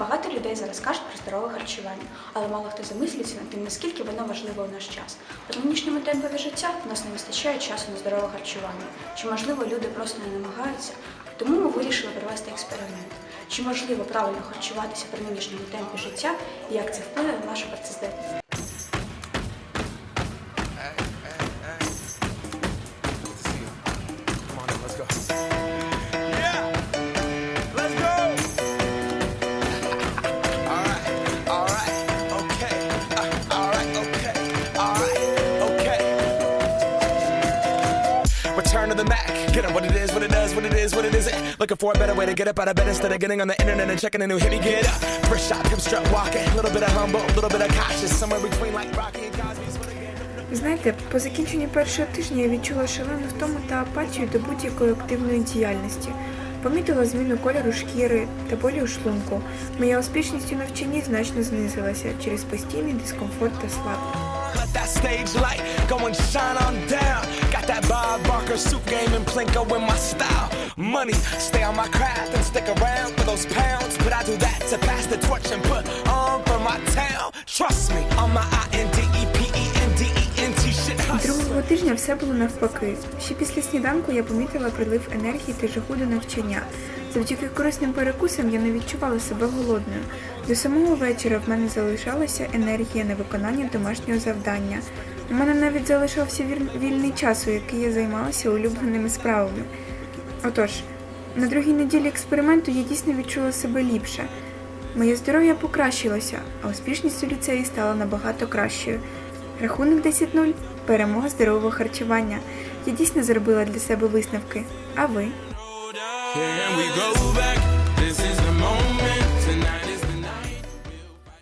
Багато людей зараз кажуть про здорове харчування, але мало хто замислюється над тим, наскільки воно важливо у наш час. У нинішньому темпові життя в нас не вистачає часу на здорове харчування. Чи можливо люди просто не намагаються? Тому ми вирішили провести експеримент. Чи можливо правильно харчуватися при нинішньому темпі життя і як це вплине на нашу працездатність? Return to the Mac. Get it what it is, what it does, what it is, what it isn't. Looking for a better way to get up out of bed instead of getting on the internet and checking a new hit. Me get up. First shot, hip strut walking. A little bit of humble, a little bit of cautious. Somewhere between like Rocky and Cosby's. Знаєте, по закінченні першого тижня я відчула шалену втому та апатію до будь-якої активної діяльності. Помітила зміну кольору шкіри та болі у шлунку. Моя успішність у навчанні значно знизилася через постійний дискомфорт та слабкість. Barker suit game and Plinko in my style. Money, stay on my craft and stick around for those pounds. But I do that to pass the torch and put on for my town. Trust me, on my I N D E P E N D E N T shit. Другого тижня все було навпаки. Ще після сніданку я помітила прилив енергії та жагу до навчання. Завдяки корисним перекусам я не відчувала себе голодною. До самого вечора в мене залишалася енергія на виконання домашнього завдання. У мене навіть залишався вільний час, у який я займалася улюбленими справами. Отож, на другій неділі експерименту я дійсно відчула себе ліпше. Моє здоров'я покращилося, а успішність у ліцеї стала набагато кращою. Рахунок 10-0 – перемога здорового харчування. Я дійсно зробила для себе висновки. А ви?